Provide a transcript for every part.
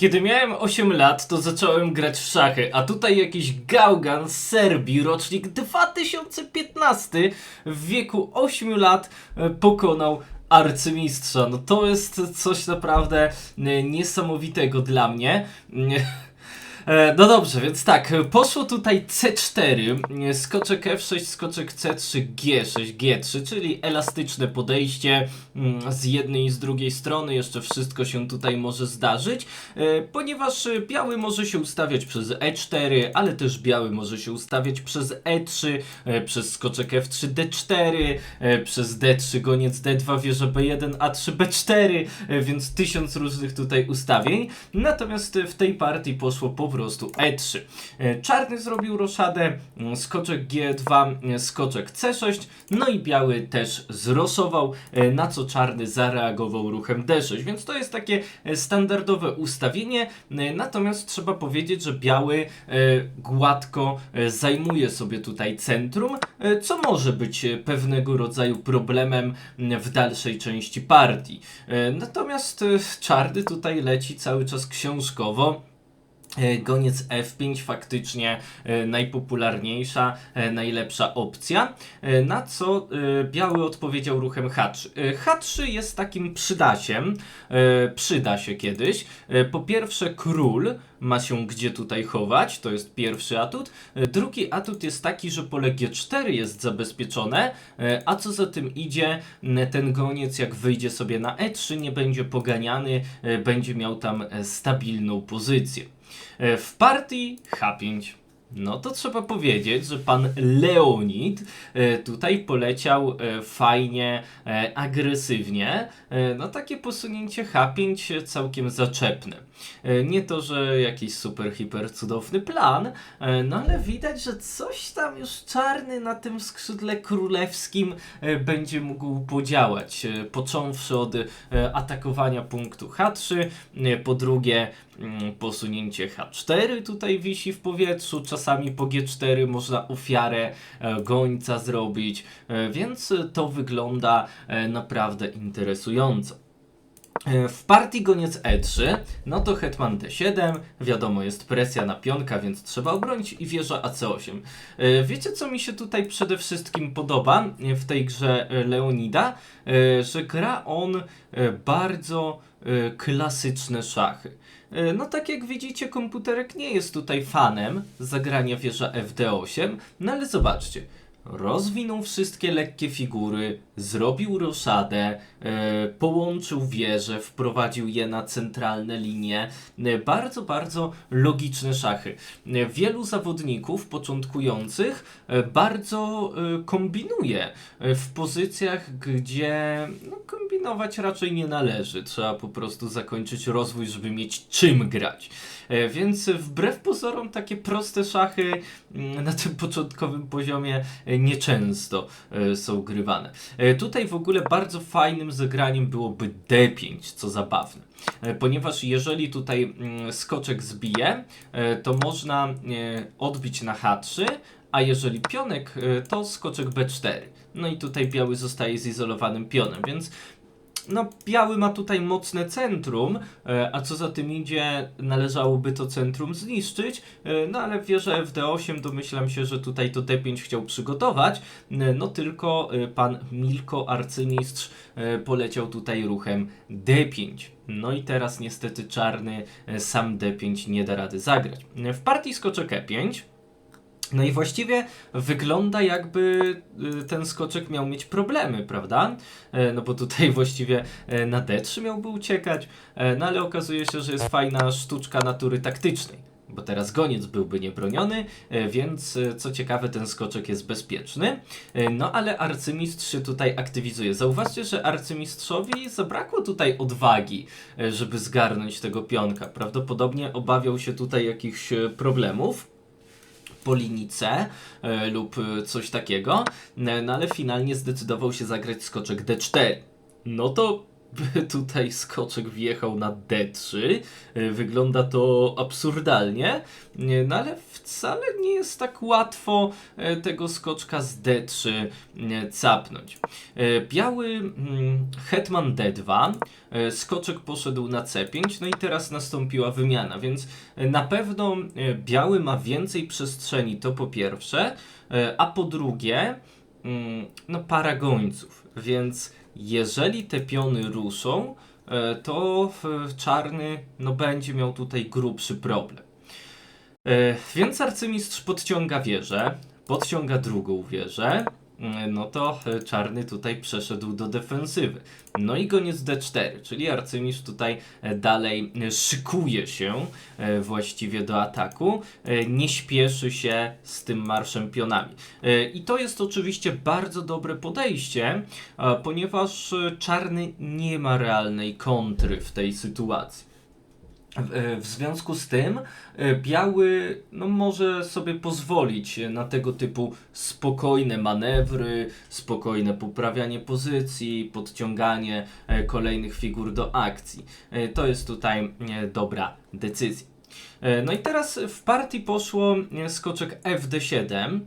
Kiedy miałem 8 lat, to zacząłem grać w szachy, a tutaj jakiś gałgan z Serbii, rocznik 2015, w wieku 8 lat e, pokonał arcymistrza. No to jest coś naprawdę e, niesamowitego dla mnie. E, No dobrze, więc tak, poszło tutaj C4, e, skoczek F6, skoczek C3, G6, G3, czyli elastyczne podejście z jednej i z drugiej strony, jeszcze wszystko się tutaj może zdarzyć, e, ponieważ biały może się ustawiać przez E4, ale też biały może się ustawiać przez E3, e, przez skoczek F3, D4, e, przez D3, goniec D2, wieża B1, A3, B4, e, więc tysiąc różnych tutaj ustawień. Natomiast w tej partii poszło po prostu E3. E, Czarny zrobił roszadę, mm, skoczek G2, e, skoczek C6, no i biały też zrosował, na co czarny zareagował ruchem D6, więc to jest takie e, standardowe ustawienie, e, natomiast trzeba powiedzieć, że biały e, gładko zajmuje sobie tutaj centrum, co może być pewnego rodzaju problemem w dalszej części partii. Natomiast czarny tutaj leci cały czas książkowo. E, Goniec F5 faktycznie e, najpopularniejsza, e, najlepsza opcja, e, na co e, biały odpowiedział ruchem H3. E, H3 jest takim przydasiem, e, przyda się kiedyś. E, Po pierwsze król ma się gdzie tutaj chować, to jest pierwszy atut. E, Drugi atut jest taki, że pole G4 jest zabezpieczone, e, a co za tym idzie, ten goniec jak wyjdzie sobie na E3 nie będzie poganiany, e, będzie miał tam e, stabilną pozycję. E, W partii H5. No to trzeba powiedzieć, że pan Leonid e, tutaj poleciał e, fajnie, agresywnie. No takie posunięcie H5 całkiem zaczepne. Nie to, że jakiś super, hiper cudowny plan, no ale widać, że coś tam już czarny na tym skrzydle królewskim będzie mógł podziałać. Począwszy od atakowania punktu H3, e, po drugie posunięcie H4 tutaj wisi w powietrzu, czasami po G4 można ofiarę e, gońca zrobić, e, więc to wygląda e, naprawdę interesująco. W partii goniec E3, no to hetman D7, wiadomo jest presja na pionka, więc trzeba obronić i wieża AC8. E, Wiecie co mi się tutaj przede wszystkim podoba w tej grze Leonida? Że gra on bardzo klasyczne szachy. E, No tak jak widzicie komputerek nie jest tutaj fanem zagrania wieża FD8, no ale zobaczcie. Rozwinął wszystkie lekkie figury, zrobił roszadę, e, połączył wieże, wprowadził je na centralne linie. E, bardzo, bardzo logiczne szachy. E, wielu zawodników początkujących bardzo kombinuje w pozycjach, gdzie no, kombinować raczej nie należy. Trzeba po prostu zakończyć rozwój, żeby mieć czym grać. E, Więc wbrew pozorom takie proste szachy mm, na tym początkowym poziomie e, nieczęsto e, są grywane. Tutaj w ogóle bardzo fajnym zagraniem byłoby D5, co zabawne. Ponieważ jeżeli tutaj mm, skoczek zbije, to można odbić na H3, a jeżeli pionek, to skoczek B4. No i tutaj biały zostaje zizolowanym pionem, więc no, biały ma tutaj mocne centrum, e, a co za tym idzie, należałoby to centrum zniszczyć, e, no ale wieżę FD8 domyślam się, że tutaj to D5 chciał przygotować, e, no tylko pan Milko, arcymistrz, poleciał tutaj ruchem D5. No i teraz niestety czarny sam D5 nie da rady zagrać. W partii skoczek E5 no i właściwie wygląda jakby y, ten skoczek miał mieć problemy, prawda? E, No bo tutaj właściwie e, na D3 miałby uciekać, e, no ale okazuje się, że jest fajna sztuczka natury taktycznej. Bo teraz goniec byłby niebroniony, więc co ciekawe, ten skoczek jest bezpieczny. No ale arcymistrz się tutaj aktywizuje. Zauważcie, że arcymistrzowi zabrakło tutaj odwagi, żeby zgarnąć tego pionka. Prawdopodobnie obawiał się tutaj jakichś problemów po linii C e, lub e, coś takiego, e, no ale finalnie zdecydował się zagrać skoczek D4. No to tutaj skoczek wjechał na D3. E, Wygląda to absurdalnie, nie, no ale wcale nie jest tak łatwo e, tego skoczka z D3 e, capnąć. E, Biały mm, hetman D2, e, skoczek poszedł na C5, no i teraz nastąpiła wymiana, więc e, na pewno e, biały ma więcej przestrzeni, to po pierwsze, e, a po drugie, mm, no para gońców, więc jeżeli te piony ruszą, e, to czarny no, będzie miał tutaj grubszy problem. E, Więc arcymistrz podciąga wieżę, podciąga drugą wieżę, no to e, czarny tutaj przeszedł do defensywy. No i goniec D4, czyli arcymistrz tutaj e, dalej e, szykuje się właściwie do ataku, nie śpieszy się z tym marszem pionami. I to jest oczywiście bardzo dobre podejście, ponieważ czarny nie ma realnej kontry w tej sytuacji. W, e, w związku z tym e, biały no, może sobie pozwolić na tego typu spokojne manewry, spokojne poprawianie pozycji, podciąganie e, kolejnych figur do akcji. To jest tutaj dobra decyzja. No i teraz w partii poszło skoczek fd7.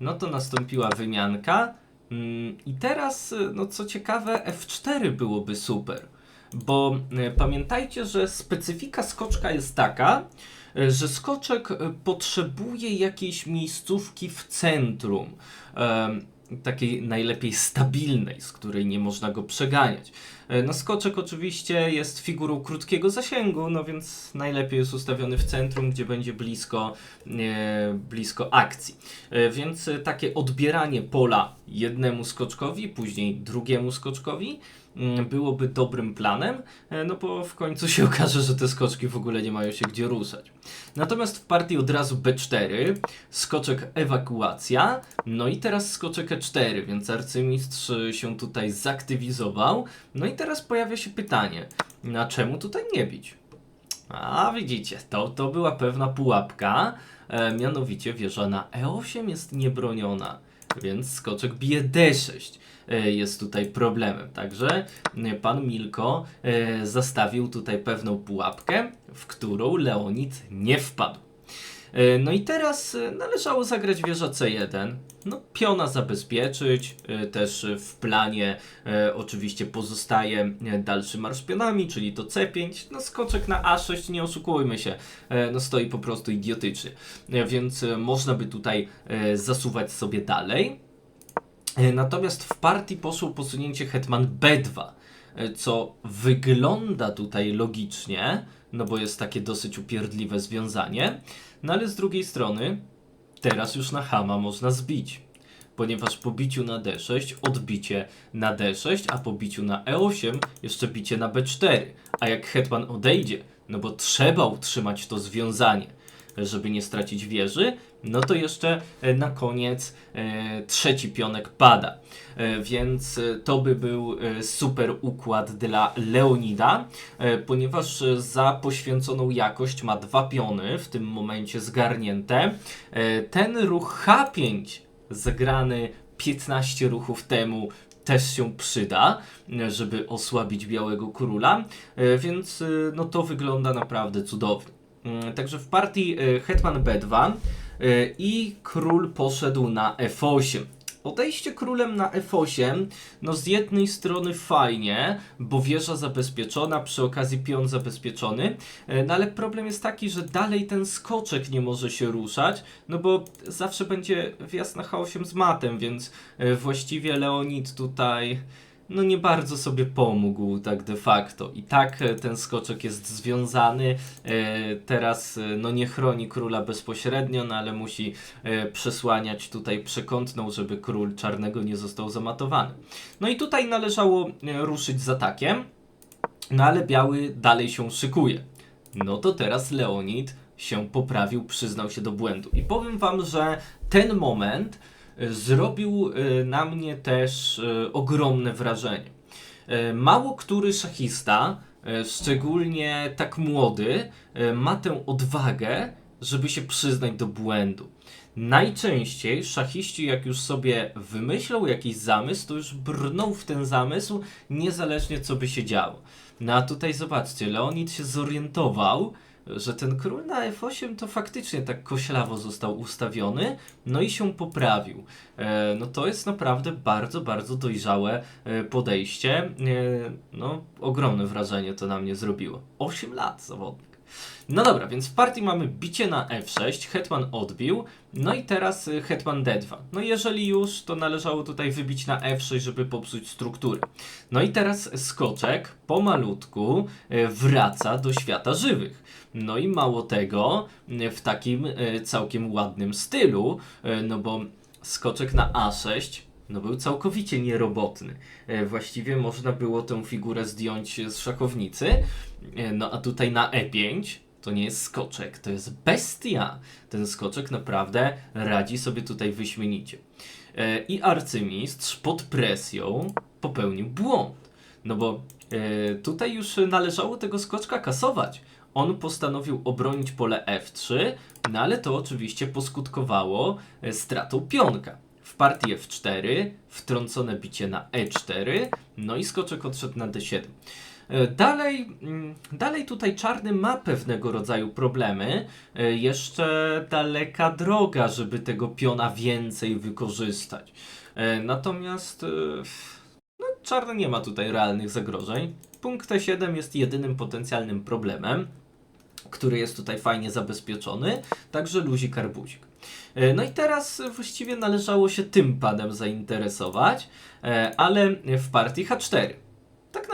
No to nastąpiła wymianka. Mm, I teraz, no co ciekawe, f4 byłoby super. Bo e, pamiętajcie, że specyfika skoczka jest taka, e, że skoczek e, potrzebuje jakiejś miejscówki w centrum. takiej najlepiej stabilnej, z której nie można go przeganiać. No skoczek oczywiście jest figurą krótkiego zasięgu, no więc najlepiej jest ustawiony w centrum, gdzie będzie blisko, blisko akcji. Więc takie odbieranie pola jednemu skoczkowi, później drugiemu skoczkowi byłoby dobrym planem, e, no bo w końcu się okaże, że te skoczki w ogóle nie mają się gdzie ruszać. Natomiast w partii od razu B4, skoczek ewakuacja, no i teraz skoczek E4, więc arcymistrz się tutaj zaktywizował. No i teraz pojawia się pytanie, na czemu tutaj nie bić? A widzicie, to, to była pewna pułapka, e, mianowicie wieża na E8 jest niebroniona, więc skoczek bije D6 e, jest tutaj problemem. Także e, pan Milko e, zastawił tutaj pewną pułapkę, w którą Leonid nie wpadł. E, No i teraz e, należało zagrać wieża C1. No, piona zabezpieczyć, e, też w planie oczywiście pozostaje dalszy marsz pionami, czyli to C5. No, skoczek na A6, nie oszukujmy się, no stoi po prostu idiotycznie. Więc można by tutaj zasuwać sobie dalej. Natomiast w partii poszło posunięcie hetman B2, e, co wygląda tutaj logicznie, no bo jest takie dosyć upierdliwe związanie, no ale z drugiej strony teraz już na Hama można zbić, ponieważ po biciu na D6 odbicie na D6, a po biciu na E8 jeszcze bicie na B4, a jak hetman odejdzie, no bo trzeba utrzymać to związanie, żeby nie stracić wieży, no to jeszcze e, na koniec e, trzeci pionek pada. E, więc to by był super układ dla Leonida, ponieważ za poświęconą jakość ma dwa piony w tym momencie zgarnięte. Ten ruch H5 zagrany 15 ruchów temu też się przyda, żeby osłabić Białego Króla, więc no to wygląda naprawdę cudownie. Mm, Także w partii e, Hetman B2 e, i król poszedł na F8. Odejście królem na F8, no z jednej strony fajnie, bo wieża zabezpieczona, przy okazji pion zabezpieczony, e, no ale problem jest taki, że dalej ten skoczek nie może się ruszać, no bo zawsze będzie wjazd na H8 z matem, więc właściwie Leonid tutaj no nie bardzo sobie pomógł tak de facto. I tak e, ten skoczek jest związany. E, teraz e, no nie chroni króla bezpośrednio, no ale musi przesłaniać tutaj przekątną, żeby król czarnego nie został zamatowany. No i tutaj należało ruszyć z atakiem, no ale biały dalej się szykuje. No to teraz Leonid się poprawił, przyznał się do błędu. I powiem wam, że ten moment zrobił e, na mnie też e, ogromne wrażenie. E, Mało który szachista, e, szczególnie tak młody, e, ma tę odwagę, żeby się przyznać do błędu. Najczęściej szachiści, jak już sobie wymyślą jakiś zamysł, to już brną w ten zamysł, niezależnie co by się działo. No a tutaj zobaczcie, Leonid się zorientował, że ten król na F8 to faktycznie tak koślawo został ustawiony, no i się poprawił. E, no to jest naprawdę bardzo, bardzo dojrzałe e, podejście. E, no, ogromne wrażenie to na mnie zrobiło. 8 lat zawodnik. No dobra, więc w partii mamy bicie na F6, hetman odbił, no i teraz y, hetman D2. No jeżeli już, to należało tutaj wybić na F6, żeby popsuć strukturę. No i teraz skoczek pomalutku y, wraca do świata żywych. No i mało tego, y, w takim całkiem ładnym stylu, no bo skoczek na A6 no był całkowicie nierobotny. E, Właściwie można było tę figurę zdjąć z szachownicy, E, no a tutaj na E5 to nie jest skoczek, to jest bestia. Ten skoczek naprawdę radzi sobie tutaj wyśmienicie. E, I arcymistrz pod presją popełnił błąd. No bo tutaj już należało tego skoczka kasować. On postanowił obronić pole F3, no ale to oczywiście poskutkowało stratą pionka. W partii F4 wtrącone bicie na E4, no i skoczek odszedł na D7. E, Dalej, mm, dalej tutaj czarny ma pewnego rodzaju problemy. E, Jeszcze daleka droga, żeby tego piona więcej wykorzystać. E, Natomiast no, czarny nie ma tutaj realnych zagrożeń. Punkt T7 jest jedynym potencjalnym problemem, który jest tutaj fajnie zabezpieczony, także luzik arbuzik. E, No i teraz właściwie należało się tym panem zainteresować, e, ale w partii H4 tak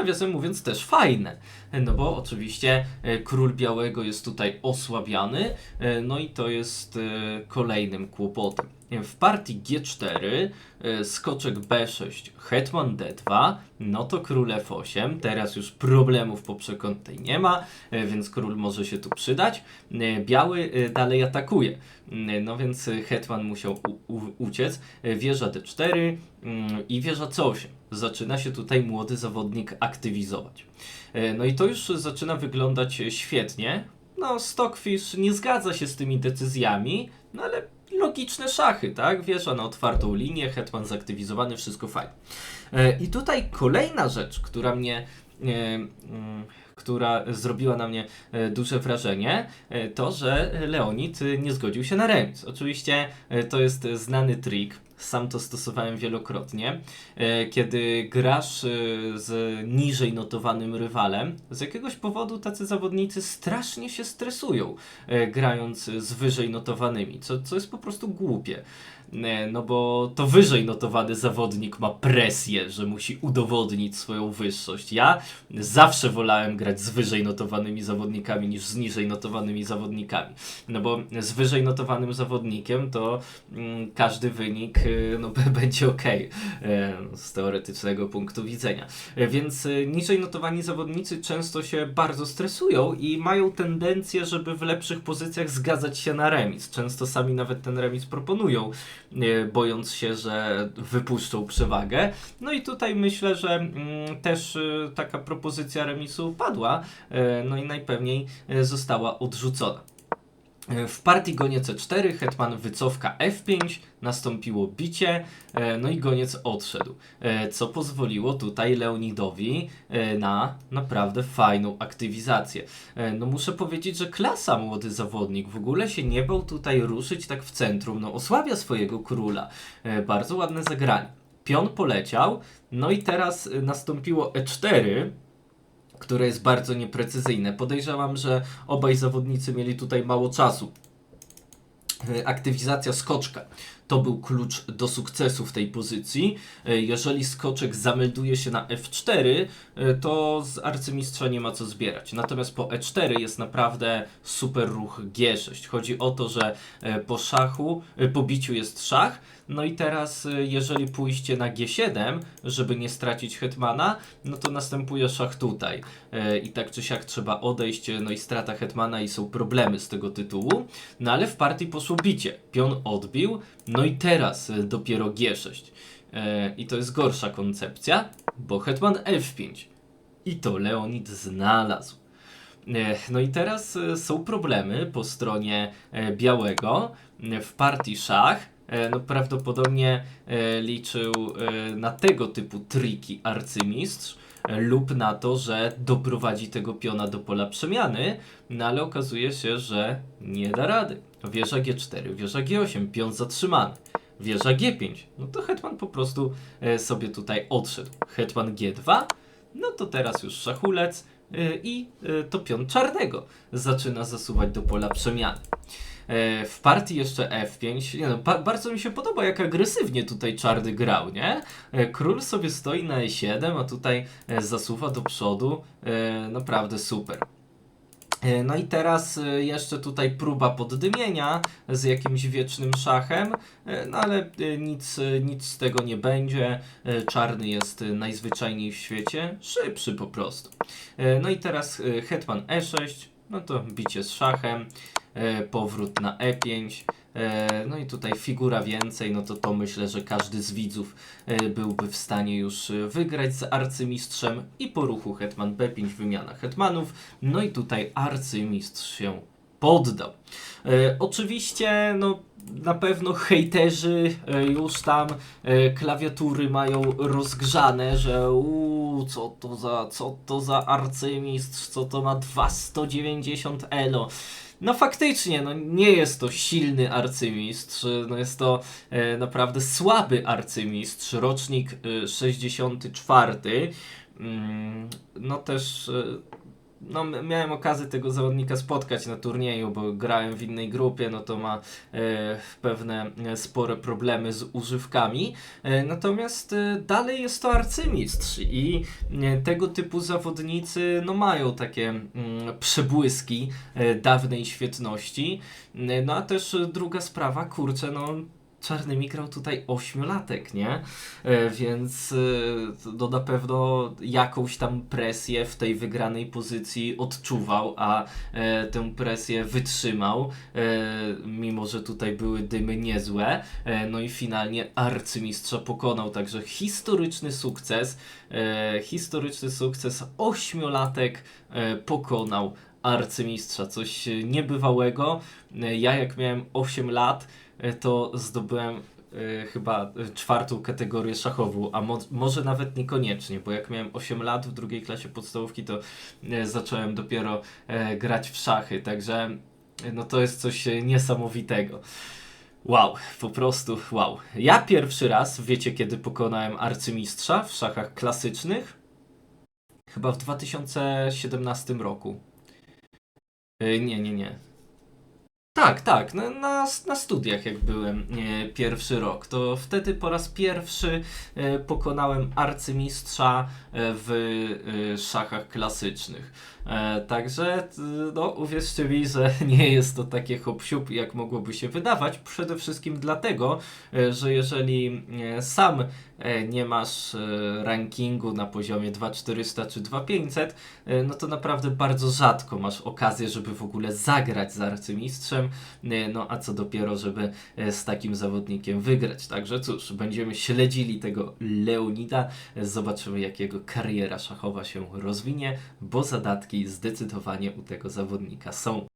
nawiasem mówiąc też fajne. No bo oczywiście e, król białego jest tutaj osłabiany, e, no i to jest e, kolejnym kłopotem. W partii G4 e, skoczek B6, hetman D2, no to król F8. Teraz już problemów po przekątnej nie ma, więc król może się tu przydać. Biały dalej atakuje, no więc hetman musiał uciec. Wieża D4 mm, i wieża C8. Zaczyna się tutaj młody zawodnik aktywizować. E, No i to już zaczyna wyglądać świetnie. No, Stockfish nie zgadza się z tymi decyzjami, no ale logiczne szachy, tak? Wieża na otwartą linię, hetman zaktywizowany, wszystko fajnie. E, I tutaj kolejna rzecz, która mnie. e, mm, która zrobiła na mnie duże wrażenie, to że Leonid nie zgodził się na remis. Oczywiście to jest znany trik, sam to stosowałem wielokrotnie. E, Kiedy grasz e, z niżej notowanym rywalem, z jakiegoś powodu tacy zawodnicy strasznie się stresują, e, grając z wyżej notowanymi, co, co jest po prostu głupie. No bo to wyżej notowany zawodnik ma presję, że musi udowodnić swoją wyższość. Ja zawsze wolałem grać z wyżej notowanymi zawodnikami niż z niżej notowanymi zawodnikami. No bo z wyżej notowanym zawodnikiem to mm, każdy wynik no, będzie ok z teoretycznego punktu widzenia. E, Więc y, niżej notowani zawodnicy często się bardzo stresują i mają tendencję, żeby w lepszych pozycjach zgadzać się na remis. Często sami nawet ten remis proponują, e, bojąc się, że wypuszczą przewagę. No i tutaj myślę, że mm, też taka propozycja remisu padła, e, no i najpewniej e, została odrzucona. E, W partii goniec C4 hetman wycofka F5, nastąpiło bicie, e, no i goniec odszedł, e, co pozwoliło tutaj Leonidowi na naprawdę fajną aktywizację. No muszę powiedzieć, że klasa młody zawodnik w ogóle się nie bał tutaj ruszyć tak w centrum, no osłabia swojego króla. Bardzo ładne zagranie. Pion poleciał, no i teraz nastąpiło E4, które jest bardzo nieprecyzyjne. Podejrzewam, że obaj zawodnicy mieli tutaj mało czasu. E, Aktywizacja skoczka to był klucz do sukcesu w tej pozycji. E, Jeżeli skoczek zamelduje się na F4, e, to z arcymistrza nie ma co zbierać. Natomiast po E4 jest naprawdę super ruch G6. Chodzi o to, że po szachu, po biciu jest szach, no i teraz, e, jeżeli pójście na G7, żeby nie stracić hetmana, no to następuje szach tutaj. E, I tak czy siak trzeba odejść, e, no i strata hetmana i są problemy z tego tytułu. No ale w partii poszło bicie. Pion odbił, no i teraz dopiero G6. E, I to jest gorsza koncepcja, bo hetman F5. I to Leonid znalazł. No i teraz są problemy po stronie białego w partii szach. E, No prawdopodobnie e, liczył e, na tego typu triki arcymistrz lub na to, że doprowadzi tego piona do pola przemiany, no ale okazuje się, że nie da rady. Wieża G4, wieża G8, pion zatrzymany. Wieża G5, no to hetman po prostu sobie tutaj odszedł. Hetman G2, no to teraz już szachulec i to pion czarnego zaczyna zasuwać do pola przemiany. E, W partii jeszcze F5. Nie no, ba bardzo mi się podoba, jak agresywnie tutaj czarny grał, nie? E, Król sobie stoi na E7, a tutaj e, zasuwa do przodu. Naprawdę super. No i teraz jeszcze tutaj próba poddymienia z jakimś wiecznym szachem, no ale nic, nic z tego nie będzie. Czarny jest najzwyczajniej w świecie, szybszy po prostu. No i teraz hetman E6, no to bicie z szachem, powrót na E5. e, No i tutaj figura więcej, no to to myślę, że każdy z widzów e, byłby w stanie już e, wygrać z arcymistrzem i po ruchu hetman B5 wymiana hetmanów. No i tutaj arcymistrz się poddał. E, oczywiście, no na pewno hejterzy e, już tam e, klawiatury mają rozgrzane, że uuu, co to za, co to za arcymistrz, co to ma 2190 elo. No faktycznie, no nie jest to silny arcymistrz, no jest to e, naprawdę słaby arcymistrz, rocznik e, 64. Mm, no też e, no, miałem okazję tego zawodnika spotkać na turnieju, bo grałem w innej grupie, no to ma e, pewne e, spore problemy z używkami. E, natomiast e, dalej jest to arcymistrz i e, tego typu zawodnicy no, mają takie mm, przebłyski e, dawnej świetności. E, No a też druga sprawa, kurczę, no Czarny grał tutaj ośmiolatek, nie? E, więc e, to na pewno jakąś tam presję w tej wygranej pozycji odczuwał, a e, tę presję wytrzymał, mimo że tutaj były dymy niezłe. No i finalnie arcymistrza pokonał, także historyczny sukces. Historyczny sukces, ośmiolatek pokonał arcymistrza, coś niebywałego. Ja jak miałem 8 lat, to zdobyłem e, chyba e, czwartą kategorię szachową, a mo może nawet niekoniecznie, bo jak miałem 8 lat w drugiej klasie podstawówki, to e, zacząłem dopiero e, grać w szachy, także e, no to jest coś e, niesamowitego. Wow, po prostu wow. Ja pierwszy raz, wiecie kiedy pokonałem arcymistrza w szachach klasycznych? Chyba w 2017 roku. E, Nie, nie, nie. Tak, tak, na, na, na studiach jak byłem e, pierwszy rok, to wtedy po raz pierwszy e, pokonałem arcymistrza e, w e, szachach klasycznych. E, także, t- no uwierzcie mi, że nie jest to takie hop jak mogłoby się wydawać, przede wszystkim dlatego, e, że jeżeli e, sam e, nie masz e, rankingu na poziomie 2400 czy 2500, e, no to naprawdę bardzo rzadko masz okazję, żeby w ogóle zagrać z arcymistrzem, e, no a co dopiero, żeby e, z takim zawodnikiem wygrać. Także cóż, będziemy śledzili tego Leonida, e, zobaczymy jak jego kariera szachowa się rozwinie, bo zadatki zdecydowanie u tego zawodnika są.